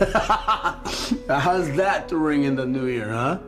How's that to ring in the new year, huh?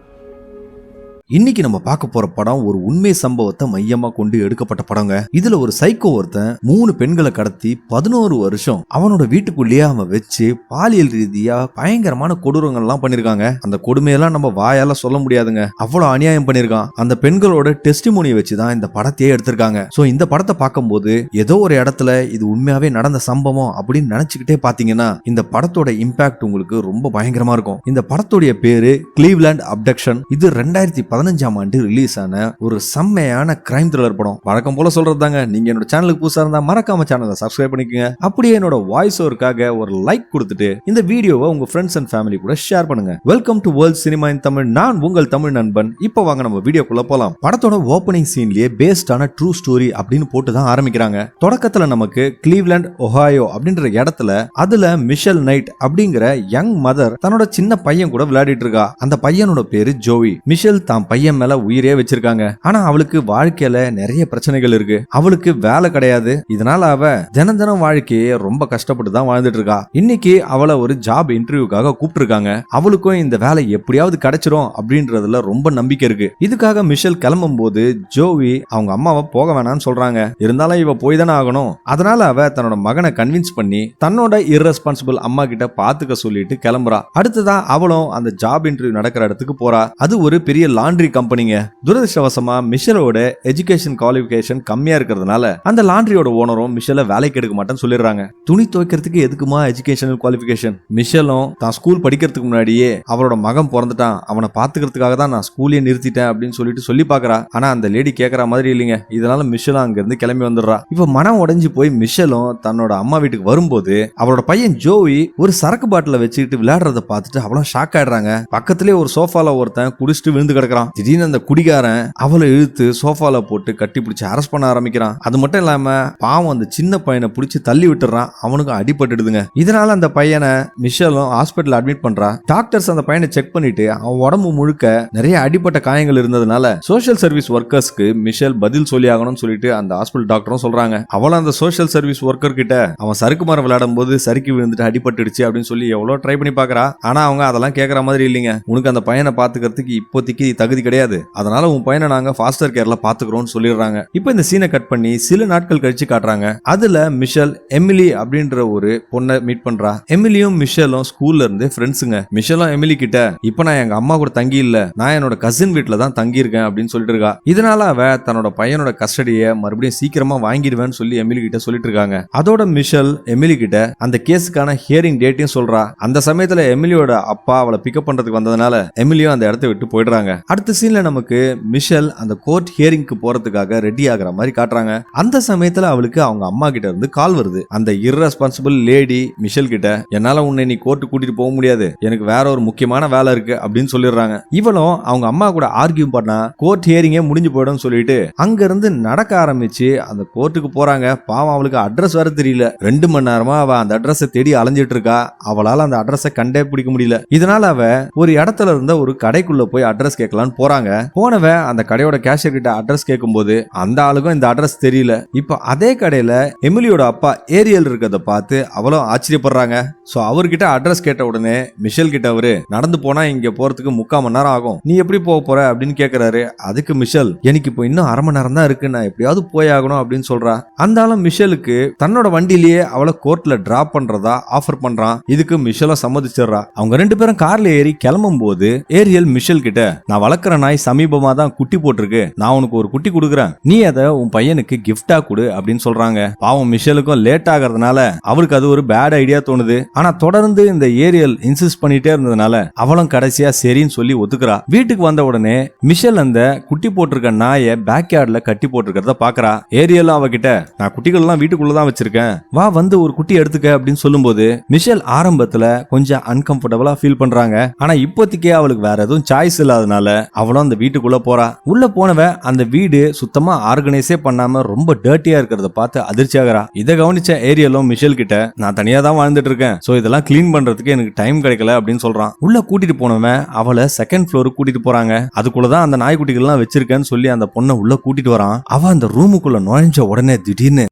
இன்னைக்கு நம்ம பார்க்க போற படம் ஒரு உண்மை சம்பவத்தை மையமா கொண்டு எடுக்கப்பட்ட படங்க. இதுல ஒரு சைக்கோ ஒருத்தன் மூணு பெண்களை கடத்தி பதினோரு வருஷம் அவனோட வீட்டுக்குள்ளேயே அவன் வச்சு பாலியல் ரீதியா பயங்கரமான கொடூரங்கள்லாம் பண்ணிருக்காங்க. அந்த கொடுமையெல்லாம் நம்ம வாயால சொல்ல முடியாதுங்க. அவ்வளவு அநியாயம் பண்ணிருக்கான். அந்த பெண்களோட டெஸ்டிமோனியை வச்சுதான் இந்த படத்தையே எடுத்திருக்காங்க. சோ இந்த படத்தை பார்க்கும்போது ஏதோ ஒரு இடத்துல இது உண்மையாவே நடந்த சம்பவம் அப்படின்னு நினைச்சுக்கிட்டே பாத்தீங்கன்னா இந்த படத்தோட இம்பாக்ட் உங்களுக்கு ரொம்ப பயங்கரமா இருக்கும். இந்த படத்துடைய பேரு கிளீவ்லாண்ட் அப்டக்ஷன் இது ரெண்டாயிரத்தி பதினஞ்சாம் ஆண்டு ரிலீஸ் ஆன ஒரு செம்மையான கிரைம் த்ரில்லர் படம். வழக்கம் போல சொல்றதாங்க நீங்க என்னோட சேனலுக்கு புதுசா இருந்தா மறக்காம சேனலை சப்ஸ்கிரைப் பண்ணிக்கோங்க. அப்படியே என்னோட வாய்ஸ் ஓவருக்காக ஒரு லைக் கொடுத்துட்டு இந்த வீடியோவை உங்க ஃப்ரெண்ட்ஸ் அண்ட் ஃபேமிலி கூட ஷேர் பண்ணுங்க. Welcome to world cinema in Tamil நான் உங்கள் தமிழ் நண்பன். இப்போ வாங்க நம்ம வீடியோக்குள்ள போலாம். படத்தோட ஓப்பனிங் சீன்லயே பேஸ்டான ட்ரூ ஸ்டோரி அப்படின்னு போட்டு தான் ஆரம்பிக்கிறாங்க. தொடக்கத்துல நமக்கு கிளீவ்லாண்ட் ஒஹாயோ அப்படின்ற இடத்துல அதுல மிஷல் நைட் அப்படிங்கிற யங் மதர் தன்னோட சின்ன பையன் கூட விளையாடிட்டு இருக்கா. அந்த பையனோட பேரு ஜோவி மிஷல் தான் பையன் மேல உயிரே வச்சிருக்காங்க. ஆனா அவளுக்கு வாழ்க்கையில நிறைய பிரச்சனைகள் இருக்கு. அவளுக்கு வேலை கிடையாது. இதனால அவ தினம் தினம் வாழ்க்கையை ரொம்ப கஷ்டப்பட்டு தான் வாழ்ந்துட்டு இருக்கா. இன்னைக்கு அவளை ஒரு ஜாப் இன்டர்வியூக்காக கூப்பிட்டுருக்காங்க. அவளுக்கும் இந்த வேலை எப்படியாவது கிடைச்சிரும் அப்படின்றதுல ரொம்ப நம்பிக்கை இருக்கு. இதுக்காக மிஷல் கிளம்பும் போது ஜோவி அவங்க அம்மாவை போக வேணாம்னு சொல்றாங்க. இருந்தாலும் இவ போய் தானே ஆகணும். அதனால அவ தன்னோட மகனை கன்வின்ஸ் பண்ணி தன்னோட இர்ரெஸ்பான்சிபிள் அம்மா கிட்ட பாத்துக்க சொல்லிட்டு கிளம்புறா. அடுத்ததா அவளும் அந்த ஜாப் இன்டர்வியூ நடக்கிற இடத்துக்கு போறா. அது ஒரு பெரிய லாண்ட்ரி கம்பெனிங்க துரதிருஷ்டவசமா மிஷலோட எஜுகேஷன் குவாலிபிகேஷன் கம்மியா இருக்கிறதுனால அந்த லாண்ட்ரியோட ஓனரும் மிஷலை வேலைக்கு எடுக்க மாட்டேன்னு சொல்லிடுறாங்க. துணி துவைக்கிறதுக்கு எதுக்குமா எஜுகேஷனல் குவாலிபிகேஷன் மிஷலும் தான் ஸ்கூல் படிக்கிறதுக்கு முன்னாடியே அவரோட மகன் பிறந்துட்டான். அவனை பாத்துக்கிறதுக்காக தான் நான் ஸ்கூலே நிறுத்திட்டேன் அப்படின்னு சொல்லிட்டு சொல்லி பாக்குறா ஆனா அந்த லேடி கேக்குற மாதிரி இல்லைங்க. இதனால மிஷலும் அங்க இருந்து கிளம்பி வந்துடுறா. இப்ப மனம் உடைஞ்சு போய் மிஷலும் தன்னோட அம்மா வீட்டுக்கு வரும்போது அவரோட பையன் ஜோவி ஒரு சரக்கு பாட்டில வச்சுக்கிட்டு விளையாடுறத பார்த்துட்டு அவ்வளவு ஷாக் ஆயிடுறாங்க. பக்கத்திலே ஒரு சோஃபால ஒருத்தன் குடிச்சிட்டு விழுந்து கிடக்குறான். திடீர்னு அந்த குடிகாரன் அவளை இழுத்து சோஃபால போட்டு கட்டி பிடிச்சி அரெஸ்ட் பண்ண ஆரம்பிக்கிறான். அது மட்டும் இல்லாம பாவம் அந்த சின்ன பையனை பிடிச்சி தள்ளி விட்டுறான். அவனுக்கும் அடிபட்டுடுதுங்க. இதனால அந்த பையனை மிஷலும் ஹாஸ்பிட்டல் அட்மிட் பண்றா டாக்டர்ஸ் அந்த பையனை செக் பண்ணிட்டு அவன் உடம்பு முழுக்க நிறைய அடிப்பட்ட காயங்கள் இருந்ததுனால சோஷியல் சர்வீஸ் ஒர்க்கர்ஸ்க்கு மிஷல் பதில் சொல்லி ஆகணும்னு சொல்லிட்டு அந்த ஹாஸ்பிட்டல் டாக்டரும் சொல்றாங்க. அவளும் அந்த சோஷியல் சர்வீஸ் ஒர்க்கர் கிட்ட அவன் சறுக்கு மரம் விளையாடும் போது சறுக்கி விழுந்துட்டு அடிபட்டுடுச்சு அப்படின்னு சொல்லி எவ்வளவு ட்ரை பண்ணி பாக்குறா ஆனா அவங்க அதெல்லாம் கேக்குற மாதிரி இல்லைங்க. உனக்கு அந்த பையனை பாத்துக்கிறதுக்கு இப்போதைக்கு தகுதி கிடையாது. அதனால உன் பையனை நாங்க ஃபாஸ்டர் கேர்ல பாத்துக்கிறோம்னு சொல்லிடுறாங்க. இப்போ இந்த சீனை கட் பண்ணி சில நாட்கள் கழிச்சு காட்டுறாங்க. அதுல மிஷல் எமிலி அப்படின்ற ஒரு பொண்ணை மீட் பண்றா. எமிலியும் மிஷலும் ஸ்கூல்ல இருந்து ஃப்ரெண்ட்ஸுங்க மிஷலும் எமிலி கிட்ட இப்ப நான் எங்க அம்மா கூட தங்கி இல்ல. நான் என்னோட கசின் வீட்டுல தான் தங்கி இருக்கேன் அப்படின்னு சொல்லிட்டு இருக்கா. இதனால அவ தன்னோட பையனோட கஸ்டடியை மறுபடியும் சீக்கிரமா வாங்கிடுவேன்னு சொல்லி எமிலி கிட்ட சொல்லிட்டு இருக்காங்க. அதோட மிஷல் எமிலி கிட்ட அந்த கேஸுக்கான ஹியரிங் டேட்டையும் சொல்றா. அந்த சமயத்துல எமிலியோட அப்பா அவளை பிக்கப் பண்றதுக்கு வந்ததுனால எமிலியும் அந்த இடத்த விட்டு போயிடுறாங்க. அடுத்த சீன்ல நமக்கு மிஷல் அந்த கோர்ட் ஹியரிங்க்கு போறதுக்காக ரெடி ஆகுற மாதிரி காட்டுறாங்க. அந்த சமயத்துல அவளுக்கு அவங்க அம்மா கிட்ட இருந்து கால் வருது. அந்த irresponsible லேடி மிஷல் கிட்ட என்னால உன்னை நீ கோர்ட்டு கூட்டிட்டு போக முடியாது. எனக்கு வேற ஒரு முக்கியமான வேலை இருக்கு அப்படின்னு சொல்லிடுறாங்க. இவளும் அவங்க அம்மா கூட ஆர்கியூ பண்ணா கோர்ட் ஹியரிங்கே முடிஞ்சு போயிடும் சொல்லிட்டு அங்க இருந்து நடக்க ஆரம்பிச்சு அந்த கோர்ட்டுக்கு போறாங்க. பாவம் அவளுக்கு அட்ரஸ் வேற தெரியல. ரெண்டு மணி நேரமா அவ அந்த அட்ரஸை தேடி அலைஞ்சிட்டு இருக்கா. அவளால அந்த அட்ரஸை கண்டே பிடிக்க முடியல. இதனால அவ ஒரு இடத்துல இருந்த ஒரு கடைக்குள்ள போய் அட்ரஸ் கேட்கலான்னு போறாங்க. போனவ அந்த கடையோட கேஷியர் கிட்ட அட்ரஸ் கேட்கும்போது அந்த ஆளுக்கும் இந்த அட்ரஸ் தெரியல. இப்போ அதே கடையில எமிலியோட அப்பா ஏரியல் இருக்கிறத பார்த்து அவளும் ஆச்சரியப்படுறாங்க. சோ அவர்கிட்ட அட்ரஸ் கேட்ட உடனே மிஷல் கிட்ட அவரு நடந்து போனா இங்க போறதுக்கு முக்கால் மணி நேரம் ஆகும். நீ எப்படி போக போற? அப்படின்னு கேட்கிறாரு அதுக்கு மிஷல் எனக்கு இப்போ இன்னும் அரை மணி நேரம் தான் இருக்கு. நான் எப்படியாவது போய் ஆகணும் அப்படின்னு சொல்றா. அந்த ஆளும் மிஷலுக்கு தன்னோட வண்டியிலேயே அவளை கோர்ட்ல டிராப் பண்றதா ஆஃபர் பண்றான். இதுக்கு மிஷலும் சம்மதிச்சிடுறா. அவங்க ரெண்டு பேரும் கார்ல ஏறி கிளம்பும் போது ஏரியல் மிஷல் கிட்ட நான் வளர்க்குற நாய் சமீபமா தான் குட்டி போட்டிருக்கு. நான் உனக்கு ஒரு குட்டி கொடுக்குறேன். நீ அதை உன் பையனுக்கு கிஃப்டா கொடு அப்படின்னு சொல்றாங்க. பாவம் மிஷலுக்கும் லேட் ஆகிறதுனால அவருக்கு அது ஒரு பேட் ஐடியா தோணுது. ஆனா தொடர்ந்து இந்த ஏரியல் இன்சிஸ்ட் பண்ணிட்டே இருந்ததுனால அவளும் கடைசியா சரின்னு சொல்லி ஒத்துக்கிறா. வீட்டுக்கு வந்த உடனே மிஷல் அந்த குட்டி போட்டிருக்க நாயை பேக் யார்ட்ல கட்டி போட்டிருக்கிறத பாக்குறா. ஏரியலும் அவகிட்ட நான் குட்டிகள் எல்லாம் தான் வச்சிருக்கேன். வா வந்து ஒரு குட்டி எடுத்துக்க அப்படின்னு சொல்லும்போது மிஷல் ஆரம்பத்துல கொஞ்சம் அன்கம்ஃபர்டபுளா ஃபீல் பண்றாங்க. ஆனா இப்போதைக்கே அவளுக்கு வேற எதுவும் சாய்ஸ் இல்லாதனால அவளும் அந்த வீட்டுக்குள்ள போறா. உள்ள போனவ அந்த வீடு சுத்தமா ஆர்கனைஸே பண்ணாம ரொம்ப டர்ட்டியா இருக்கிறத பார்த்து அதிர்ச்சி ஆகிறா. இதை கவனிச்ச ஏரியலும் மிஷல் கிட்ட நான் தனியா தான் வாழ்ந்துட்டு இருக்கேன். சோ இதெல்லாம் க்ளீன் பண்றதுக்கு எனக்கு டைம் கிடைக்கல அப்படின்னு சொல்றான். உள்ள கூட்டிட்டு போனவன் அவளை செகண்ட் ஃப்ளோருக்கு கூட்டிட்டு போறாங்க. அதுக்குள்ளதான் அந்த நாய்க்குட்டிகள் எல்லாம் வச்சிருக்கேன்னு சொல்லி அந்த பொண்ணை உள்ள கூட்டிட்டு வரான். அவ அந்த ரூமுக்குள்ள நுழைஞ்ச உடனே திடீர்னு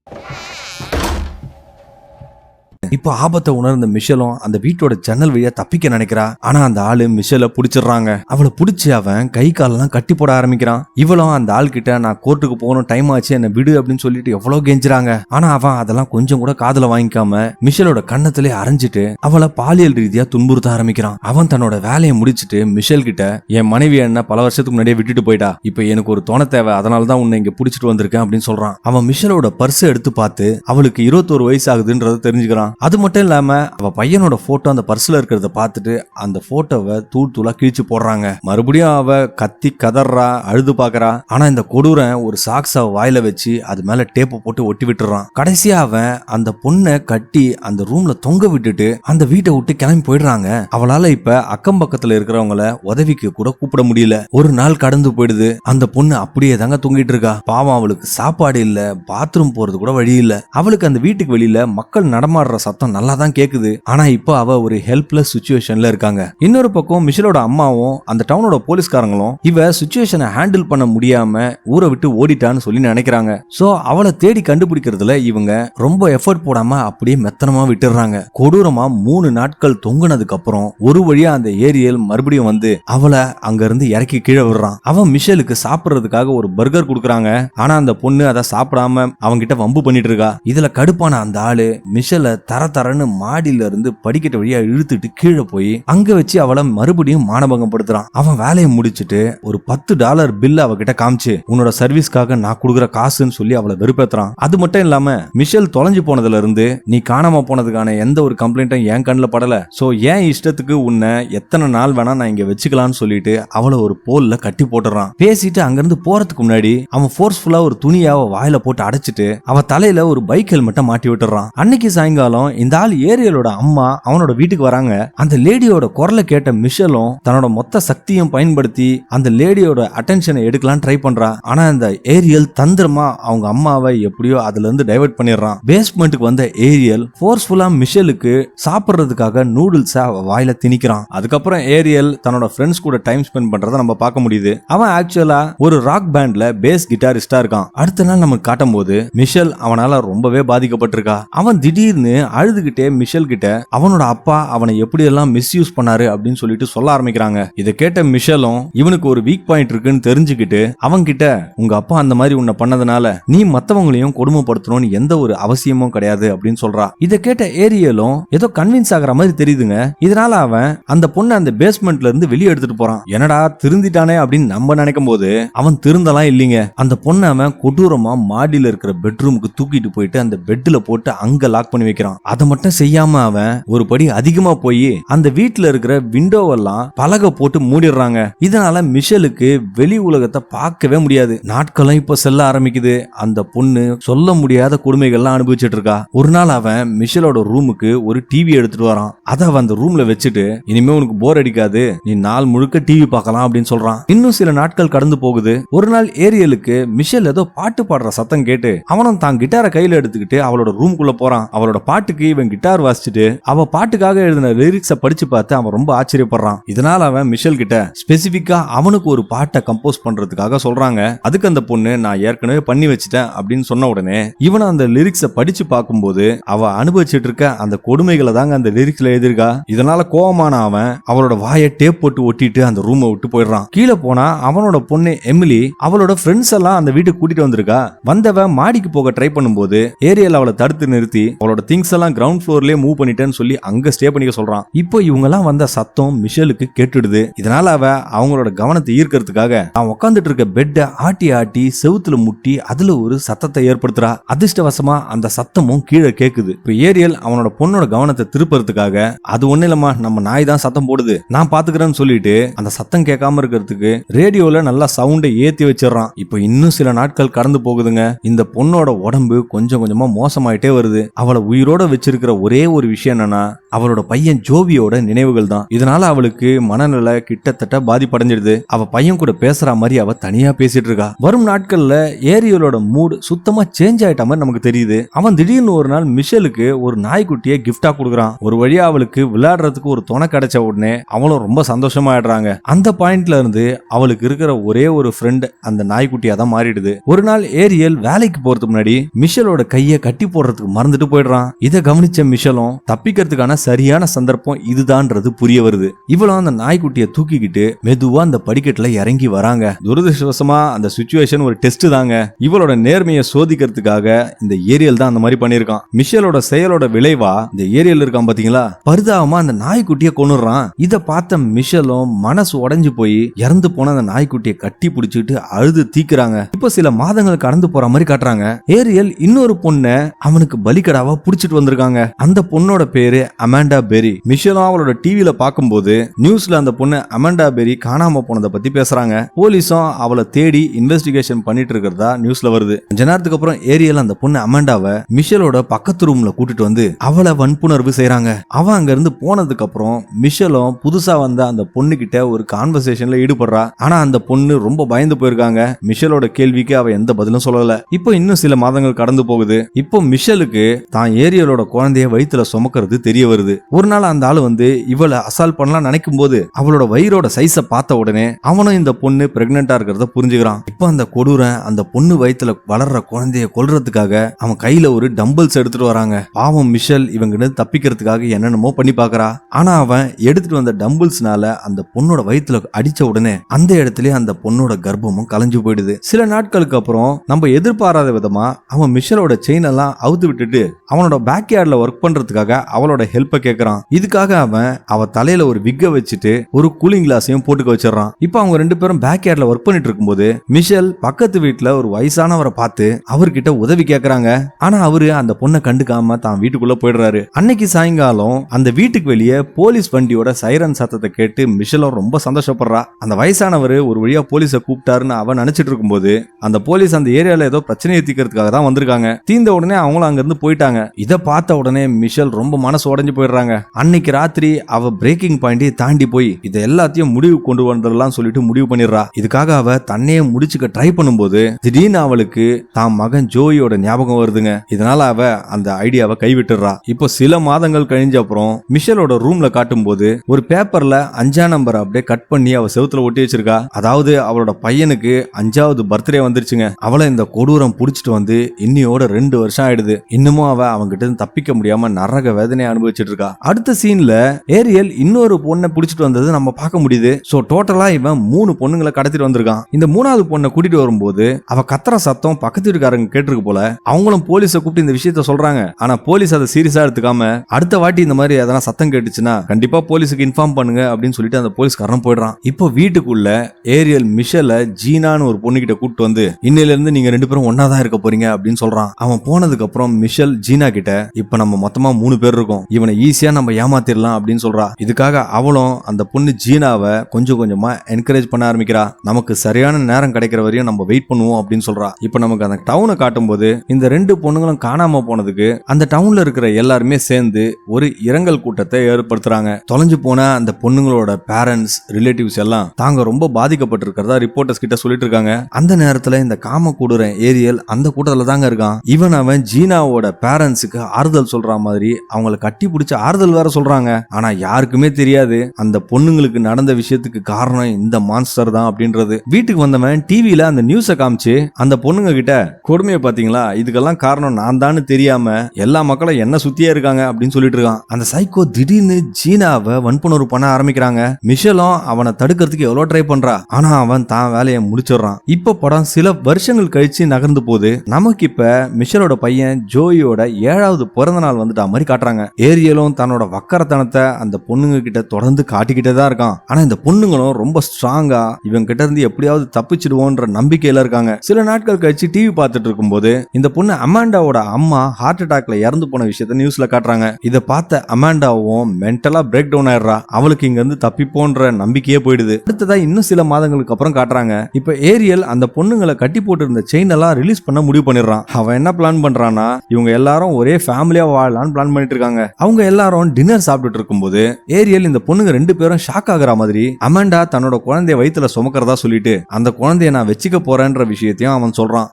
இப்போ ஆபத்தை உணர்ந்த மிஷலும் அந்த வீட்டோட ஜன்னல் வழியா தப்பிக்க நினைக்கிறா. ஆனா அந்த ஆளு மிஷலை புடிச்சிடுறாங்க. அவளை புடிச்சு அவன் கை காலெல்லாம் கட்டி போட ஆரம்பிக்கிறான். இவளும் அந்த ஆள் கிட்ட நான் கோர்ட்டுக்கு போகணும் டைம் ஆச்சு என்ன விடு அப்படின்னு சொல்லிட்டு எவ்வளவு கெஞ்சுறாங்க. ஆனா அவன் அதெல்லாம் கொஞ்சம் கூட காதல வாங்கிக்காம மிஷலோட கண்ணத்திலே அரைஞ்சிட்டு அவளை பாலியல் ரீதியா துன்புறுத்த ஆரம்பிக்கிறான். அவன் தன்னோட வேலையை முடிச்சிட்டு மிஷல் கிட்ட என் மனைவி என்ன பல வருஷத்துக்கு முன்னாடியே விட்டுட்டு போயிட்டா. இப்போ எனக்கு ஒரு துணை தேவை. அதனால தான் உன்னை இங்க புடிச்சிட்டு வந்திருக்கேன் அப்படின்னு சொல்றான். அவன் மிஷலோட பர்ஸ் எடுத்து பார்த்து அவளுக்கு இருபத்தோரு வயசு ஆகுதுன்றத தெரிஞ்சுக்கிறான். அது மட்டும் இல்லாம அவ பையனோட போட்டோ அந்த பர்ஸ்ல இருக்கிறத பார்த்துட்டு அந்த போட்டோவை தூள் தூளா கிழிச்சு போடுறாங்க. மறுபடியும் அவ கத்தி கதறா அழுது பாக்குறா. ஆனா இந்த கொடூரன் ஒரு சாக்ஸ் வாயில வச்சு அது மேல டேப்பை போட்டு ஒட்டி விட்டுறான். கடைசியா அவன் அந்த பொண்ணை கட்டி அந்த ரூம்ல தொங்க விட்டுட்டு அந்த வீட்டை விட்டு கிளம்பி போயிடுறாங்க. அவளால இப்ப அக்கம் பக்கத்துல இருக்கிறவங்கள உதவிக்கு கூட கூப்பிட முடியல. ஒரு நாள் கடந்து போயிடுது. அந்த பொண்ணு அப்படியே தாங்க தூங்கிட்டு இருக்கா. பாவம் அவளுக்கு சாப்பாடு இல்ல பாத்ரூம் போறது கூட வழி இல்ல. அவளுக்கு அந்த வீட்டுக்கு வெளியில மக்கள் நடமாடுற சத்தம் நல்லா தான் கேக்குது. ஆனா இப்போ அவ ஒரு ஹெல்ப்லெஸ் சுச்சுவேஷன்ல இருக்காங்க. இன்னொரு பக்கம் மிஷலோட அம்மாவும் அந்த டவுனோட போலீஸ்காரங்களும் இவ சுச்சுவேஷனை ஹேண்டில் பண்ண முடியாம ஊரை விட்டு ஓடிட்டான்னு சொல்லி நினைக்கிறாங்க. சோ அவளை தேடி கண்டுபிடிக்கிறதுல இவங்க ரொம்ப எஃபர்ட் போடாம அப்படியே மெத்தனமா விட்டுறாங்க கொடூரமா மூணு நாட்கள் தொங்குனதுக்கு அப்புறம் ஒரு வழியா அந்த ஏரியல் மறுபடியும் வந்து அவளை அங்க இருந்து இறக்கி கீழே விடுறான். அவன் மிஷலுக்கு சாப்பிடுறதுக்காக ஒரு பர்கர் கொடுக்குறாங்க. ஆனா அந்த பொண்ணு அதை சாப்பிடாம அவன்கிட்ட வம்பு பண்ணிட்டு இருக்கா. இதுல கடுப்பான அந்த ஆளு மிஷலை தர தரன்னு மாடியில இருந்து படிக்கட்டு வழியா இழுத்துட்டு கீழே போய் அங்க வச்சு அவளை மறுபடியும் மானபங்கம் படுத்துறான் அவன் வேலையை முடிச்சிட்டு ஒரு பத்து டாலர் பில் அவகிட்ட காமிச்சு உன்னோட சர்வீஸ்க்காக நான் கொடுக்குற காசுன்னு சொல்லி அவளை வெறுப்பேத்துறான். அது மட்டும் இல்லாம மிஷல் தொலைஞ்சு போனதுல இருந்து நீ காணாம போனதுக்கான எந்த ஒரு கம்ப்ளைண்ட்டும் என் கண்ணில் படல. சோ ஏன் இஷ்டத்துக்கு உன்னை எத்தனை நாள் வேணா நான் இங்க வச்சுக்கலாம்னு சொல்லிட்டு அவளை ஒரு போல்ல கட்டி போட்டுறான். பேசிட்டு அங்கிருந்து போறதுக்கு முன்னாடி அவன் ஃபோர்ஸ்ஃபுல்லா ஒரு துணியை அவ வாயில போட்டு அடைச்சிட்டு அவ தலையில ஒரு பைக் ஹெல்மெட்டை மாட்டி விட்டுறான். அன்னைக்கு சாயங்காலம் இந்த ஆள் ஏரியலோட அம்மா அவனோட வீட்டுக்கு வராங்க. அந்த லேடியோட குரலை கேட்ட மிஷலும் தன்னோட மொத்த சக்தியும் பயன்படுத்தி அந்த லேடியோட அட்டென்ஷனை எடுக்கலாம் ட்ரை பண்றா. ஆனா அந்த ஏரியல் தந்திரமா அவங்க அம்மாவை எப்படியோ அதுல இருந்து டைவர்ட் பண்ணிடுறான். பேஸ்மெண்ட்டுக்கு வந்த ஏரியல் ஃபோர்ஸ்ஃபுல்லா மிஷலுக்கு சாப்பிடுறதுக்காக நூடுல்ஸ வாயில திணிக்கிறான். அதுக்கப்புறம் ஏரியல் தன்னோட ஃப்ரெண்ட்ஸ் கூட டைம் ஸ்பெண்ட் பண்றத நம்ம பார்க்க முடியுது. அவன் ஆக்சுவலா ஒரு ராக் பேண்ட்ல பேஸ் கிட்டாரிஸ்டா இருக்கான். அடுத்த நாள் நமக்கு காட்டும் போது மிஷல் அவனால ரொம்பவே பாதிக்கப்பட்டிருக்கா. அவன் திடீர்னு அழுதுகிட்டே மிஷல் கிட்ட அவனோட அப்பா அவனை எப்படி எல்லாம் மிஸ்யூஸ் பண்ணாரு? அப்படின்னு சொல்லிட்டு சொல்ல ஆரம்பிக்கிறாங்க. இதை கேட்ட மிஷலும் இவனுக்கு ஒரு வீக் பாயிண்ட் இருக்குன்னு தெரிஞ்சுக்கிட்டு அவங்க கிட்ட உங்க அப்பா அந்த மாதிரி உன்னை பண்ணதுனால நீ மத்தவங்களையும் கொடுமைப்படுத்தணும்னு எந்த ஒரு அவசியமும் கிடையாது அப்படின்னு சொல்றா. இதை கேட்ட ஏரியலும் ஏதோ கன்வின்ஸ் ஆகுற மாதிரி தெரியுதுங்க. இதனால அவன் அந்த பொண்ணை அந்த பேஸ்மெண்ட்ல இருந்து வெளியே எடுத்துட்டு போறான். என்னடா திருந்திட்டானே? அப்படின்னு நம்ம நினைக்கும் போது அவன் திருந்தலாம் இல்லைங்க. அந்த பொண்ணை அவன் கொடூரமா மாடியில இருக்கிற பெட்ரூமுக்கு தூக்கிட்டு போயிட்டு அந்த பெட்ல போட்டு அங்க லாக் பண்ணி வைக்கிறான். அதை மட்டும் செய்யாம அவன் ஒரு படி அதிகமா போய் அந்த வீட்டுல இருக்கிற விண்டோவெல்லாம் பலகை போட்டு மூடிடுறாங்க. இதனால மிஷலுக்கு வெளி உலகத்தை பார்க்கவே முடியாது. நாட்களும் இப்ப செல்ல ஆரம்பிக்குது. அந்த பொண்ணு சொல்ல முடியாத கொடுமைகள்லாம் அனுபவிச்சுட்டு இருக்கா. ஒரு நாள் அவன் மிஷலோட ரூமுக்கு ஒரு டிவி எடுத்துட்டு வரான். அதை அவன் அந்த ரூம்ல வச்சுட்டு இனிமே உனக்கு போர் அடிக்காது. நீ நாள் முழுக்க டிவி பார்க்கலாம் அப்படின்னு சொல்றான். இன்னும் சில நாட்கள் கடந்து போகுது. ஒரு நாள் ஏரியலுக்கு மிஷல் ஏதோ பாட்டு பாடுற சத்தம் கேட்டு அவனும் தான் கிட்டாரை கையில எடுத்துக்கிட்டு அவளோட ரூம்குள்ள போறான். அவளோட பாட்டுக்கு இவன் கிட்டார் வாசிச்சுட்டு அவ பாட்டுக்காக எழுதின லிரிக்ஸ படிச்சு பார்த்து அவன் ரொம்ப ஆச்சரியப்படுறான். இதனால அவன் மிஷல் கிட்ட ஸ்பெசிபிக்கா அவனுக்கு ஒரு பாட்டை கம்போஸ் பண்றதுக்காக சொல்றாங்க. அதுக்கு அந்த பொண்ணு நான் ஏற்கனவே பண்ணி வச்சுட்டேன் அப்படின்னு சொன்ன உடனே இவன் அந்த லிரிக்ஸ படிச்சு பார்க்கும்போது அவ அனுபவிச்சுட்டு இருக்க அந்த கொடுமைகளை தாங்க அந்த லிரிக்ஸ்ல எழுதிருக்கா இதனால கோவமான அவன் அவளோட வாயை டேப் போட்டு ஒட்டிட்டு அந்த ரூமை விட்டு போயிடுறான். கீழே போனா அவனோட பொண்ணு எமிலி அவளோட ஃப்ரெண்ட்ஸ் எல்லாம் அந்த வீட்டுக்கு கூட்டிட்டு வந்திருக்கா. வந்தவன் மாடிக்கு போக ட்ரை பண்ணும்போது ஏரியால அவளை தடுத்து நிறுத்தி அவளோட திங்ஸ் எல்லாம் கிரவுண்ட் ஃப்ளோர்லயே மூவ் பண்ணிட்டேன்னு சொல்லி அங்க ஸ்டே பண்ணிக்க சொல்றான். இப்போ இவங்க எல்லாம் வந்த சத்தம் மிஷலுக்கு கேட்டுடுது. இதனால அவ அவங்களோட கவனத்தை ஈர்க்கறதுக்காக அவன் உட்காந்துட்டு இருக்க பெட்டை ஆட்டி ஆட்டி செவுத்துல முட்டி அதுல ஒரு சத்தத்தை ஏற்படுத்துறா. அதிர்ஷ்டவசமா அந்த சத்தமும் கீழே கேக்குது. இப்போ ஏரியல் அவனோட பொண்ணோட கவனத்தை திருப்புறதுக்காக அது ஒண்ணு இல்லம்மா நம்ம நாய் தான் சத்தம் போடுது. நான் பாத்துக்கிறேன்னு சொல்லிட்டு அந்த சத்தம் கேட்காம இருக்கிறதுக்கு ரேடியோல நல்லா சவுண்டை ஏத்தி வச்சிடறான். இப்போ இன்னும் சில நாட்கள் கடந்து போகுதுங்க. இந்த பொண்ணோட உடம்பு கொஞ்சம் கொஞ்சமா மோசமாயிட்டே வருது. அவளை உயிரோட வச்சிருக்கிற ஒரே ஒரு விஷயம் என்னன்னா அவளோட பையன் ஜோவியோட நினைவுகள் தான். இதனால அவளுக்கு மனநிலை கிட்டத்தட்ட பாதிப்படைஞ்சிடுது. அவ பையன் கூட பேசுற மாதிரி அவ தனியா பேசிட்டு இருக்கா வரும் நாட்கள்ல ஏரியலோட மூடு சுத்தமா சேஞ்ச் ஆயிட்ட மாதிரி நமக்கு தெரியுது. அவன் திடீர்னு ஒரு நாள் மிஷலுக்கு ஒரு நாய்க்குட்டியை கிஃப்டா கொடுக்குறான். ஒரு வழியா அவளுக்கு விளையாடுறதுக்கு ஒரு துணை கிடைச்ச உடனே அவளும் ரொம்ப சந்தோஷமா ஆயிடுறாங்க அந்த பாயிண்ட்ல இருந்து அவளுக்கு இருக்கிற ஒரே ஒரு ஃப்ரெண்ட் அந்த நாய்க்குட்டியா தான் மாறிடுது. ஒரு நாள் ஏரியல் வேலைக்கு போறதுக்கு முன்னாடி மிஷலோட கையை கட்டி போடுறதுக்கு மறந்துட்டு போயிடுறான். இதை கவனிச்ச மிஷலும் தப்பிக்கிறதுக்கான சரியான சந்தர்ப்பம் இதுதான்றது புரிய வருது. இவளும் அந்த நாய்க்குட்டியை தூக்கிக்கிட்டு மெதுவா அந்த படிக்கட்டுல இறங்கி வராங்க. துரதிருஷ்டவசமா அந்த சுச்சுவேஷன் ஒரு டெஸ்ட் தாங்க. இவளோட நேர்மையை சோதிக்கிறதுக்காக இந்த ஏரியல் தான் அந்த மாதிரி பண்ணிருக்கான் மிஷலோட செயலோட விளைவா இந்த ஏரியல் இருக்கான் பாத்தீங்களா? பரிதாபமா அந்த நாய்க்குட்டியை கொண்டுறான் இத பார்த்த மிஷலும் மனசு உடைஞ்சு போய் இறந்து போன அந்த நாய்க்குட்டியை கட்டி பிடிச்சிட்டு அழுது தீக்குறாங்க. இப்ப சில மாதங்கள் கடந்து போற மாதிரி காட்டுறாங்க. ஏரியல் இன்னொரு பொண்ணை அவனுக்கு பலிக்கடாவா புடிச்சிட்டு வந்திருக்காங்க. அந்த பொண்ணோட பேரு அமாண்டா பெரி. மிஷலும் அவளோட டிவியில பார்க்கும்போது நியூஸ்ல அந்த பொண்ணு அமாண்டா பெரி காணாம போனதை பத்தி பேசுறாங்க. போலீஸும் அவளை தேடி இன்வெஸ்டிகேஷன் பண்ணிட்டு இருக்கிறதா நியூஸ்ல வருது. கொஞ்ச நேரத்துக்கு அப்புறம் ஏரியல் அந்த பொண்ணு அமாண்டாவை மிஷலோட பக்கத்து ரூம்ல கூட்டிட்டு வந்து அவளை வன்புணர்வு செய்யறாங்க அவன் அங்க இருந்து போனதுக்கு அப்புறம் மிஷலும் புதுசா வந்த அந்த பொண்ணு கிட்ட ஒரு கான்வர்சேஷன்ல ஈடுபடுறா. ஆனா அந்த பொண்ணு ரொம்ப பயந்து போயிருக்காங்க. மிஷலோட கேள்விக்கு அவ எந்த பதிலும் சொல்லல. இப்போ இன்னும் சில மாதங்கள் கடந்து போகுது. இப்போ மிஷலுக்கு தான் ஏரியலோட குழந்தைய வயிற்றுல சுமக்கிறது தெரிய வருது. ஒரு நாள் அந்த ஆள் வந்து இவளை அசால்ட் பண்ணலாம் நினைக்கும் போது அவளோட வயிறோட சைஸ பார்த்த உடனே அவனும் இந்த பொண்ணு பிரெக்னெண்டா இருக்கிறத புரிஞ்சுக்கிறான். இப்போ அந்த கொடூரன் அந்த பொண்ணு வயிற்றுல வளர்ற குழந்தைய கொல்றதுக்காக அவன் கையில ஒரு டம்பிள்ஸ் எடுத்துட்டு வராங்க. பாவம் மிஷல் இவங்க தப்பிக்கிறதுக்காக என்னென்னமோ பண்ணி பாக்குறா. ஆனா அவன் எடுத்துட்டு வந்த டம்பிள்ஸ்னால அந்த பொண்ணோட வயிற்றுல அடிச்ச உடனே அந்த இடத்துல அந்த பொண்ணோட கர்ப்பமும் கலைஞ்சு போயிடுது. சில நாட்களுக்கு அப்புறம் நம்ம எதிர்பாராத விதமா அவன் மிஷலோட செயின் எல்லாம் அவுத்து விட்டுட்டு அவனோட பேக் யார்ட்ல ஒர்க் பண்றதுக்காக அவளோட ஹெல்ப்பை கேட்கறான் இதுக்காக அவன் அவ தலையில ஒரு விக்க வச்சுட்டு ஒரு கூலிங் கிளாஸையும் போட்டுக்க வச்சிடறான். இப்போ அவங்க ரெண்டு பேரும் பேக் யார்ட்ல ஒர்க் பண்ணிட்டு இருக்கும்போது மிஷல் பக்கத்து வீட்டுல ஒரு வயசானவரை பார்த்து அவர்கிட்ட உதவி கேட்கறாங்க ஆனா அவரு அந்த பொண்ணை கண்டுக்காம தான் வீட்டுக்குள்ள போயிடுறாரு. அன்னைக்கு சாயங்காலம் அந்த வீட்டுக்கு வெளியே போலீஸ் வண்டியோட சைரன் சத்தத்தை கேட்டு மிஷலும் ரொம்ப சந்தோஷப்படுறா. அந்த வயசானவர் ஒரு வழியா போலீஸை கூப்பிட்டாருன்னு அவன் நினைச்சிட்டு இருக்கும்போது அந்த போலீஸ் அந்த ஏரியால ஏதோ பிரச்சனையை தீக்கிறதுக்காக தான் வந்திருக்காங்க. தீந்த உடனே அவங்களும் அங்க இருந்து போயிட்டாங்க. இதை பார்த்த உடனே மிஷல் ரொம்ப மனசு உடஞ்சு போயிடுறாங்க. அன்னைக்கு ராத்திரி அவ பிரேக்கிங் பாயிண்டை தாண்டி போய் இதை எல்லாத்தையும் முடிவு கொண்டு வந்துடலாம் சொல்லிட்டு முடிவு பண்ணிடுறா. இதுக்காக அவ தன்னையே முடிச்சுக்க ட்ரை பண்ணும்போது திடீர்னு அவளுக்கு தான் மகன் ஜோயோட ஞாபகம் வருதுங்க. இதனால அவ அந்த ஐடியாவை கைவிட்டுறா இப்போ சில மாதங்கள் கழிஞ்ச அப்புறம் மிஷலோட ரூம்ல காட்டும்போது ஒரு பேப்பர்ல அஞ்சா நம்பர் அப்படியே கட் பண்ணி அவ செவுத்துல ஒட்டி வச்சிருக்கா. அதாவது அவளோட பையனுக்கு அஞ்சாவது பர்த்டே வந்துருச்சுங்க. அவளை இந்த கொடூரம் புடிச்சிட்டு வந்து இன்னியோட ரெண்டு வருஷம் ஆயிடுது. இன்னமும் அவ அவங்கிட்ட இருந்து தப்பிக்க முடியாம நரக வேதனையை அனுபவிச்சிட்டு இருக்கா அடுத்த சீன்ல ஏரியல் இன்னொரு பொண்ணை புடிச்சிட்டு வந்தது நம்ம பார்க்க முடியுது. சோ டோட்டலா இவன் மூணு பொண்ணுங்களை கடத்திட்டு வந்திருக்கான். இந்த மூணாவது பொண்ணை கூட்டிட்டு வரும்போது அவ கத்துற சத்தம் பக்கத்து வீட்டுக்காரங்க கேட்டிருக்கு போல. அவங்களும் போலீஸை கூப்பிட்டு இந்த விஷயத்த சொல்றாங்க. ஆனா போலீஸ் அதை சீரியஸா எடுத்துக்காம அடுத்த வாட்டி இந்த மாதிரி எதனா சத்தம் கேட்டுச்சுன்னா கண்டிப்பா போலீஸுக்கு இன்ஃபார்ம் பண்ணுங்க அப்படின்னு சொல்லிட்டு அந்த போலீஸ்காரன் போயிடுறான். இப்போ வீட்டுக்குள்ள ஏரியல் மிஷல ஜீனான்னு ஒரு பொண்ணு கிட்ட கூப்பிட்டு வந்து இன்னையில இருந்து நீங்க ரெண்டு பேரும் ஒன்னா தான் இருக்க போறீங்க அப்படின்னு சொல்றான். அவன் போனதுக்கு அப்புறம் மிஷல் ஜீனா கிட்ட இப்ப நம்ம மொத்தமா மூணு பேர் இருக்கோம். இவனை ஈஸியா நம்ம ஏமாத்திரலாம் அப்படின்னு சொல்றா. இதுக்காக அவளும் அந்த பொண்ணு ஜீனாவை கொஞ்சம் கொஞ்சமா என்கரேஜ் பண்ண ஆரம்பிக்கிறா. நமக்கு சரியான நேரம் கிடைக்கிற வரையும் நம்ம வெயிட் பண்ணுவோம் அப்படின்னு சொல்றா. இப்ப நமக்கு அந்த டவுனை காட்டும்போது இந்த ரெண்டு பொண்ணுங்களும் காணாம போனதுக்கு அந்த டவுன்ல இருக்கிற எல்லாருமே சேர்ந்து ஒரு இரங்கல் கூட்டத்தை ஏற்படுத்துறாங்க. தொலைஞ்சு போன அந்த பொண்ணுங்களோட பேரண்ட்ஸ் ரிலேட்டிவ்ஸ் எல்லாம் தாங்க ரொம்ப பாதிக்கப்பட்டிருக்கிறதா ரிப்போர்ட்டர்ஸ் கிட்ட சொல்லிட்டு இருக்காங்க. அந்த நேரத்துல இந்த காம கூடுற ஏரியல் அந்த கூட்டத்துல தாங்க இருக்கான். இவன் அவன் ஜீனாவோட பேரண்ட்ஸுக்கு ஆறுதல் சொல்ற மாதிரி அவங்கள கட்டி பிடிச்ச ஆறுதல் வேற சொல்றாங்க. ஆனா யாருக்குமே தெரியாது அந்த பொண்ணுங்களுக்கு நடந்த விஷயத்துக்கு காரணம் இந்த மான்ஸ்டர் தான் அப்படின்றது. வீட்டுக்கு வந்தவன் டிவியில அந்த நியூஸை காமிச்சு அந்த பொண்ணுங்க கிட்ட கொடுமையை பாத்தீங்களா இதுக்கெல்லாம் காரணம் நான் தான்னு தெரியாம எல்லா மக்களும் என்ன சுத்தியே இருக்காங்க அப்படின்னு சொல்லிட்டு இருக்கான். அந்த சைக்கோ திடீர்னு ஜீனாவை வன்புணர்வு பண்ண ஆரம்பிக்கிறாங்க. மிஷலும் அவனை தடுக்கிறதுக்கு எவ்வளவு ட்ரை பண்றா? ஆனா அவன் தான் வேலையை முடிச்சிடுறான். இப்ப படம் சில வருஷங்கள் கழிச்சு நகர்ந்து போகுது. நமக்கு இப்ப மிஷலோட பையன் ஜோயோட ஏழாவது பிறந்த நாள் வந்துட்டா மாதிரி காட்டுறாங்க. ஏரியலும் தன்னோட வக்கரத்தனத்தை அந்த பொண்ணுங்க கிட்ட தொடர்ந்து காட்டிக்கிட்டே தான் இருக்கான். ஆனா இந்த பொண்ணுங்களும் ரொம்ப ஸ்ட்ராங்கா இவங்க கிட்ட இருந்து எப்படியாவது தப்பிச்சிடுவோன்ற நம்பிக்கையில இருக்காங்க. சில நாட்கள் கழிச்சு டிவி பார்த்துட்டு இருக்கும்போது இந்த பொண்ணு அமாண்டாவோட அம்மா ஹார்ட் அட்டாக்ல இறந்து போன விஷயத்த நியூஸ்ல காட்டுறாங்க. இதை பார்த்த அமாண்டாவும் மென்டலா பிரேக் டவுன் ஆயிடுறா. அவளுக்கு இங்க இருந்து தப்பிப்போன்ற நம்பிக்கையே போயிடுது. அடுத்ததா இன்னும் சில மாதங்களுக்கு அப்புறம் காட்டுறாங்க. இப்ப ஏரியல் அந்த பொண்ணுங்களை கட்டி போட்டு இருந்த செயின் எல்லாம் ரிலீஸ் பண்ண முடிவு பண்ணிடுறான். அவன் என்ன பிளான் பண்றான்னா இவங்க எல்லாரும் ஒரே ஃபேமிலியா வாழலாம்னு பிளான் பண்ணிட்டு இருக்காங்க அவங்க எல்லாரும் டின்னர் சாப்பிட்டுட்டு இருக்கும்போது ஏரியல் இந்த பொண்ணுங்க ரெண்டு பேரும் ஷாக் ஆகுற மாதிரி அமாண்டா தன்னோட குழந்தைய வயித்துல சுமக்கிறதா சொல்லிட்டு அந்த குழந்தைய நான் வச்சுக்க போறேன்ற விஷயத்தையும் அவன் சொல்றான்.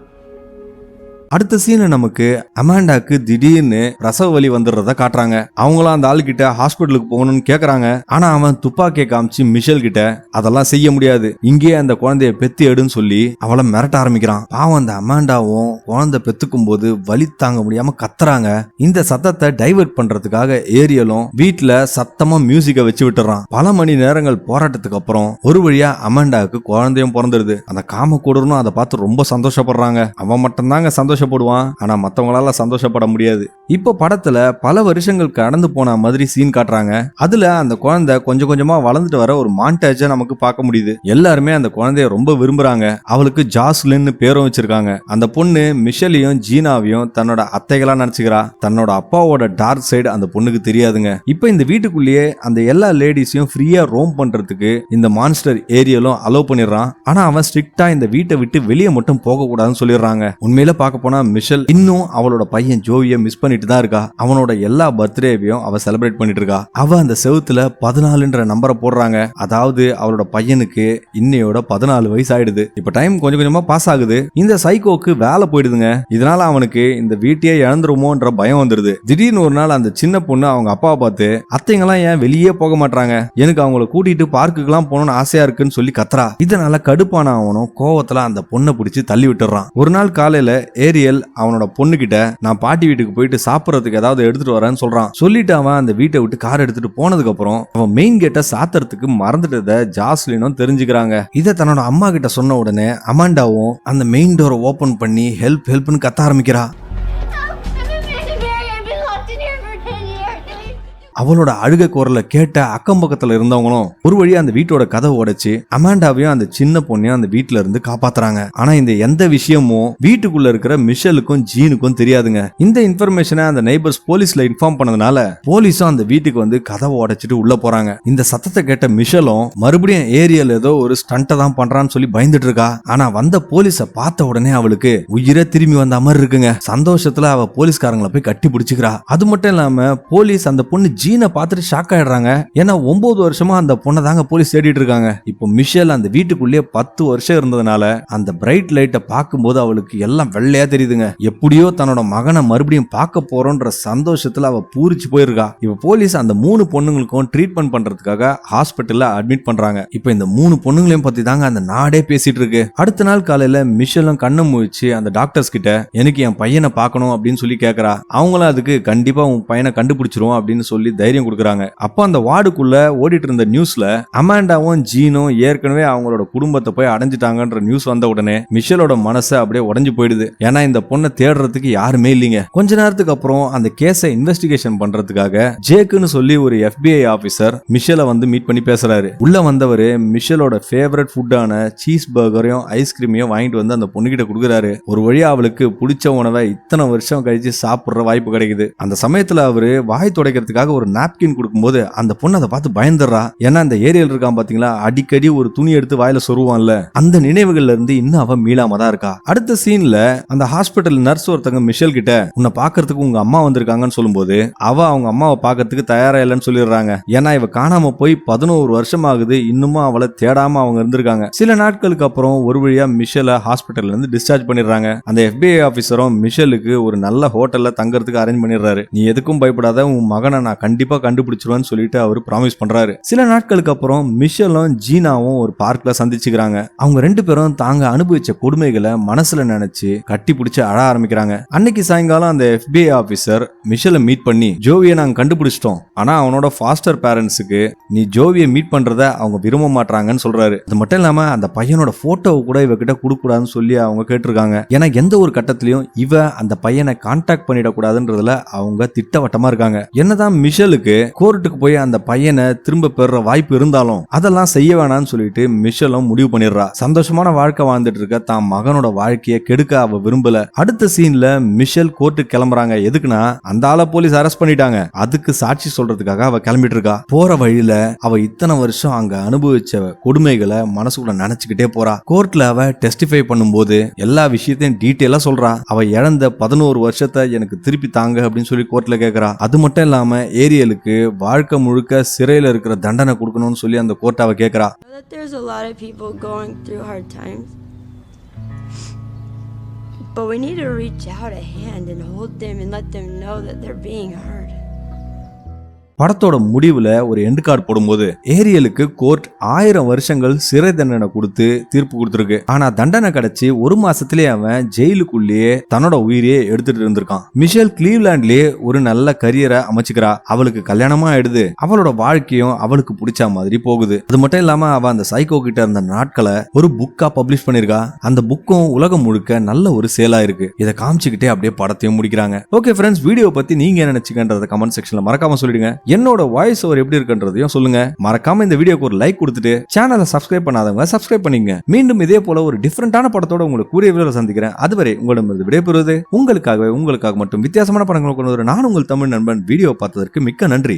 அடுத்த சீனை நமக்கு அமாண்டாக்கு திடீர்னு ரசவ வலி வந்துடுறத காட்டுறாங்க. அவங்களாம் அந்த ஆள் கிட்ட ஹாஸ்பிட்டலுக்கு போகணும்னு கேக்குறாங்க. ஆனா அவன் துப்பாக்கியை காமிச்சு மிஷல் கிட்ட அதெல்லாம் செய்ய முடியாது. இங்கேயே அந்த குழந்தைய பெத்து எடுன்னு சொல்லி அவளை மிரட்ட ஆரம்பிக்கிறான். பாவம் அந்த அமாண்டாவும் குழந்தை பெத்துக்கும் போது வலி தாங்க முடியாம கத்துறாங்க. இந்த சத்தத்தை டைவர்ட் பண்றதுக்காக ஏரியலும் வீட்டுல சத்தமா மியூசிக்கை வச்சு விட்டுறான். பல மணி நேரங்கள் போராட்டத்துக்கு அப்புறம் ஒரு வழியா அமாண்டாவுக்கு குழந்தையும் பிறந்துருது. அந்த காம கூடனும் அதை பார்த்து ரொம்ப சந்தோஷப்படுறாங்க. அவன் மட்டும்தாங்க சந்தோஷம் சந்தோஷப்படுவான். ஆனா மத்தவங்களால சந்தோஷப்பட முடியாது. இப்போ படத்துல பல வருஷங்கள் கடந்து போன மாதிரி சீன் காட்டுறாங்க. அதுல அந்த குழந்தை கொஞ்சம் கொஞ்சமா வளர்ந்துட்டு வர ஒரு மாண்டேஜ நமக்கு பார்க்க முடியுது. எல்லாருமே அந்த குழந்தைய ரொம்ப விரும்புறாங்க. அவளுக்கு ஜாஸ்லின்னு பேரும் வச்சிருக்காங்க. அந்த பொண்ணு மிஷலையும் ஜீனாவையும் தன்னோட அத்தைகளா நினைச்சுக்கிறா. தன்னோட அப்பாவோட டார்க் சைடு அந்த பொண்ணுக்கு தெரியாதுங்க. இப்போ இந்த வீட்டுக்குள்ளேயே அந்த எல்லா லேடிஸையும் ஃப்ரீயா ரோம் பண்றதுக்கு இந்த மான்ஸ்டர் ஏரியலும் அலோவ் பண்ணிடுறான். ஆனா அவன் ஸ்ட்ரிக்டா இந்த வீட்டை விட்டு வெளியே மட்டும் போக கூடாதுன்னு சொல்லிடுறாங்க. உண்மையில பார்க்க போனா மிஷல் இன்னும் அவளோட பையன் ஜோவியை மிஸ் பண்ணிட்டு தான் இருக்கா? அவனோட எல்லா பர்த்டேவையும் அவ செலிப்ரேட் பண்ணிட்டு இருக்கா அவ அந்த செவுத்துல பதினாலுன்ற நம்பரை போடுறாங்க. அதாவது அவளோட பையனுக்கு இன்னையோட பதினாலு வயசு ஆயிடுது இப்ப டைம் கொஞ்சம் கொஞ்சமா பாஸ் ஆகுது. இந்த சைக்கோக்கு வேலை போயிடுதுங்க. இதனால அவனுக்கு இந்த வீட்டையே இழந்துருமோன்ற பயம் வந்துருது. திடீர்னு ஒரு நாள் அந்த சின்ன பொண்ணு அவங்க அப்பாவை பார்த்து அத்தைங்கெல்லாம் ஏன் வெளியே போக மாட்டாங்க எனக்கு அவங்கள கூட்டிட்டு பார்க்குக்கெல்லாம் போகணும்னு ஆசையா இருக்குன்னு சொல்லி கத்துறா. இதனால கடுப்பான அவனும் கோவத்துல அந்த பொண்ணை பிடிச்சி தள்ளி விட்டுறான். ஒரு நாள் காலையில ஏரியல் அவனோட பொண்ணுகிட்ட நான் பாட்டி வீட்டுக்கு போயிட்டு சாப்பிட்றதுக்கு ஏதாவது எடுத்துட்டு வரேன்னு சொல்றான். சொல்லிட்டு அவன் அந்த வீட்டை விட்டு கார் எடுத்துட்டு போனதுக்கு அப்புறம் அவன் மெயின் கேட்டை சாத்துறதுக்கு மறந்துட்டத ஜாஸ்லினும் தெரிஞ்சுக்கிறாங்க. இதை தன்னோட அம்மா கிட்ட சொன்ன உடனே அமாண்டாவும் அந்த மெயின் டோரை ஓபன் பண்ணி ஹெல்ப் ஹெல்ப்னு கத்த ஆரம்பிக்கிறா. அவளோட அழுக குரலை கேட்ட அக்கம் பக்கத்துல இருந்தவங்களும் ஒரு வழி அந்த வீட்டோட கதவை உடைச்சு அமாண்டாவையும் அந்த சின்ன பொண்ணையும் அந்த வீட்டுல இருந்து காப்பாத்துறாங்க. ஆனா இந்த எந்த விஷயமும் வீட்டுக்குள்ள இருக்கிற மிஷலுக்கும் ஜீனுக்கும் தெரியாதுங்க. இந்த இன்ஃபர்மேஷனை அந்த நெய்பர்ஸ் போலீஸ்ல இன்ஃபார்ம் பண்ணதுனால போலீஸும் அந்த வீட்டுக்கு வந்து கதவை உடைச்சிட்டு உள்ள போறாங்க. இந்த சத்தத்தை கேட்ட மிஷலும் மறுபடியும் ஏரியால ஏதோ ஒரு ஸ்டண்ட்டை தான் பண்றான்னு சொல்லி பயந்துட்டு இருக்கா ஆனா வந்த போலீஸ பார்த்த உடனே அவளுக்கு உயிரே திரும்பி வந்த மாதிரி இருக்குங்க. சந்தோஷத்துல அவ போலீஸ்காரங்களை போய் கட்டி பிடிச்சுக்கிறா. அது மட்டும் இல்லாம போலீஸ் அந்த பொண்ணு ஜீனை பார்த்துட்டு ஷாக் ஆயிடுறாங்க. ஏன்னா ஒன்பது வருஷமா அந்த பொண்ணை தாங்க போலீஸ் தேடிட்டு இருக்காங்க. இப்போ மிஷேல் அந்த வீட்டுக்குள்ளேயே பத்து வருஷம் இருந்ததுனால அந்த பிரைட் லைட்டை பார்க்கும்போது அவளுக்கு எல்லாம் வெள்ளையா தெரியுதுங்க. எப்படியோ தன்னோட மகனை மறுபடியும் பார்க்க போறோன்ற சந்தோஷத்துல அவ பூரிச்சு போயிருக்கா. இப்ப போலீஸ் அந்த மூணு பொண்ணுங்களுக்கும் ட்ரீட்மெண்ட் பண்றதுக்காக ஹாஸ்பிட்டல்ல அட்மிட் பண்றாங்க. இப்போ இந்த மூணு பொண்ணுங்களையும் பத்தி தாங்க அந்த நாடே பேசிட்டு இருக்கு. அடுத்த நாள் காலையில மிஷலும் கண்ணை முழிச்சு அந்த டாக்டர்ஸ் கிட்ட எனக்கு என் பையனை பார்க்கணும் அப்படின்னு சொல்லி கேக்குறா. அவங்களும் அதுக்கு கண்டிப்பா உன் பையனை கண்டுபிடிச்சிருவோம் அப்படின்னு சொல்லி தைரியம் கொடுக்குறாங்க. அப்போ அந்த வார்டுக்குள்ள ஓடிட்டு இருந்த நியூஸ்ல அமாண்டாவும் ஜீனும் ஏற்கனவே அவங்களோட குடும்பத்தை போய் அடைஞ்சிட்டாங்கன்ற நியூஸ் வந்த உடனே மிஷலோட மனசு அப்படியே உடஞ்சு போயிடுது. ஏன்னா இந்த பொண்ணை தேடுறதுக்கு யாருமே இல்லைங்க. கொஞ்ச நேரத்துக்கு அப்புறம் அந்த கேஸை இன்வெஸ்டிகேஷன் பண்றதுக்காக ஜேக்குன்னு சொல்லி ஒரு எஃபிஐ ஆபீசர் மிஷலை வந்து மீட் பண்ணி பேசுறாரு. உள்ள வந்தவர் மிஷலோட ஃபேவரட் ஃபுட்டான சீஸ் பர்கரையும் ஐஸ்கிரீமையும் வாங்கிட்டு வந்து அந்த பொண்ணுகிட்ட கொடுக்குறாரு. ஒரு வழியா அவளுக்கு பிடிச்ச உணவை இத்தனை வருஷம் கழிச்சு சாப்பிடுற வாய்ப்பு கிடைக்குது. அந்த சமயத்துல அவரு வாய் துடைக்கிறதுக்காக ஒரு நாப்கின் கொடுக்கும்போது அந்த பொண்ணு அதை பார்த்து பயந்துடுறா. ஏன்னா அந்த ஏரியால இருக்கான் பாத்தீங்களா? அடிக்கடி ஒரு துணி எடுத்து வாயில சொருவான்ல. அந்த நினைவுகள்ல இருந்து இன்னும் அவ மீளாம தான் இருக்கா. அடுத்த சீன்ல அந்த ஹாஸ்பிட்டல் நர்ஸ் ஒருத்தங்க மிஷல் கிட்ட உன்னை பாக்குறதுக்கு உங்க அம்மா வந்திருக்காங்கன்னு சொல்லும்போது அவ அவங்க அம்மாவை பாக்குறதுக்கு தயாரா இல்லைன்னு சொல்லிடுறாங்க. ஏன்னா இவ காணாம போய் பதினோரு வருஷம் ஆகுது இன்னுமும் அவளை தேடாம அவங்க இருந்திருக்காங்க. சில நாட்களுக்கு அப்புறம் ஒரு வழியா மிஷலை ஹாஸ்பிட்டல்ல இருந்து டிஸ்சார்ஜ் பண்ணிடுறாங்க. அந்த எஃபிஐ ஆபீசரும் மிஷலுக்கு ஒரு நல்ல ஹோட்டல்ல தங்கறதுக்கு அரேஞ்ச் பண்ணிடுறாரு. நீ எதுக்கும் பயப்படாத உன் மகனை நான் கண்டிப்பா கண்டுபிடிச்சிருவேன்னு சொல்லிட்டு அவர் ப்ராமிஸ் பண்றாரு. சில நாட்களுக்கு அப்புறம் மிஷலும் ஜீனாவும் ஒரு பார்க்ல சந்திச்சுக்கிறாங்க. அவங்க ரெண்டு பேரும் தாங்க அனுபவிச்ச கொடுமைகளை மனசுல நினைச்சு கட்டி பிடிச்சு அழ ஆரம்பிக்கிறாங்க. அன்னைக்கு சாயங்காலம் அந்த எஃபிஐ ஆபீசர் மிஷலை மீட் பண்ணி ஜோவியை நாங்க கண்டுபிடிச்சிட்டோம். ஆனா அவனோட ஃபாஸ்டர் பேரண்ட்ஸுக்கு நீ ஜோவியை மீட் பண்றத அவங்க விரும்ப மாட்டாங்கன்னு சொல்றாரு. அது மட்டும் இல்லாம அந்த பையனோட போட்டோவை கூட இவகிட்ட கொடுக்கூடாதுன்னு சொல்லி அவங்க கேட்டிருக்காங்க. ஏன்னா எந்த ஒரு கட்டத்திலையும் இவ அந்த பையனை கான்டாக்ட் பண்ணிடக்கூடாதுன்றதுல அவங்க திட்டவட்டமா இருக்காங்க. என்னதான் மிஷலுக்கு கோர்ட்டுக்கு போய் அந்த பையனை திரும்ப பெறுற வாய்ப்பு இருந்தாலும் அதெல்லாம் செய்ய வேணாம்னு சொல்லிட்டு மிஷலும் முடிவு பண்ணிடுறா. சந்தோஷமான வாழ்க்கை வாழ்ந்துட்டு இருக்க தான் மகனோட வாழ்க்கையை கெடுக்க அவ விரும்பல. அடுத்த சீன்ல மிஷல் கோர்ட்டுக்கு கிளம்புறாங்க. எதுக்குன்னா அந்த ஆளை போலீஸ் அரெஸ்ட் பண்ணிட்டாங்க. அதுக்கு சாட்சி சொல்றதுக்காக அவ கிளம்பிட்டு இருக்கா. போற வழியில அவ இத்தனை வருஷம் அங்க அனுபவிச்ச கொடுமைகளை மனசுக்குள்ள நினைச்சுக்கிட்டே போறா. கோர்ட்ல அவ டெஸ்டிஃபை பண்ணும்போது எல்லா விஷயத்தையும் டீட்டெயிலா சொல்றா. அவ இழந்த பதினோரு வருஷத்தை எனக்கு திருப்பி தாங்க அப்படின்னு சொல்லி கோர்ட்ல கேக்குறா. அது மட்டும் இல்லாம ஏரியலுக்கு வாழ்க்கை முழுக்க சிறையில் இருக்கிற தண்டனை கொடுக்கணும்னு சொல்லி அந்த கோர்ட்டாவை கேட்குறா there's a lot of people going through hard times. But we need to reach out a hand and hold them and let them know that they're being heard. படத்தோட முடிவுல ஒரு எண்டு கார்டு போடும்போது ஏரியலுக்கு கோர்ட் ஆயிரம் வருஷங்கள் சிறை தண்டனை கொடுத்து தீர்ப்பு கொடுத்துருக்கு. ஆனா தண்டனை கிடைச்சி ஒரு மாசத்திலே அவன் ஜெயிலுக்குள்ளேயே தன்னோட உயிரையே எடுத்துட்டு இருந்திருக்கான். மிஷேல் கிளீவ்லாண்ட்லயே ஒரு நல்ல கரியரை அமைச்சுக்கிறா. அவளுக்கு கல்யாணமா ஆயிடுது. அவளோட வாழ்க்கையும் அவளுக்கு பிடிச்ச மாதிரி போகுது. அது மட்டும் இல்லாம அவ அந்த சைக்கோ கிட்ட இருந்த நாட்களை ஒரு புக்கா பப்ளிஷ் பண்ணிருக்கா. அந்த புக்கும் உலகம் முழுக்க நல்ல ஒரு சேலா இருக்கு. இதை காமிச்சுக்கிட்டே அப்படியே படத்தையும் முடிக்கிறாங்க. ஓகே ஃப்ரெண்ட்ஸ் வீடியோ பத்தி நீங்க என்ன நினைச்சுக்கன்றத கமெண்ட் செக்ஷன்ல மறக்காம சொல்லிடுங்க. என்னோட வாய்ஸ் ஓவர் எப்படி இருக்குன்றதையும் சொல்லுங்க. மறக்காம இந்த வீடியோக்கு ஒரு லைக் கொடுத்துட்டு சேனலை சப்ஸ்கிரைப் பண்ணாதவங்க சப்ஸ்கிரைப் பண்ணிங்க மீண்டும் இதே போல ஒரு டிஃப்ரெண்டான படத்தோட உங்களுக்கு கூடிய விரைவில் சந்திக்கிறேன். அதுவரை உங்களிடமிருந்து விடைபெறுவது உங்களுக்காகவே உங்களுக்காக மட்டும் வித்தியாசமான படங்களை கொண்டு வர நான் உங்கள் தமிழ் நண்பன். வீடியோ பார்த்ததற்கு மிக்க நன்றி.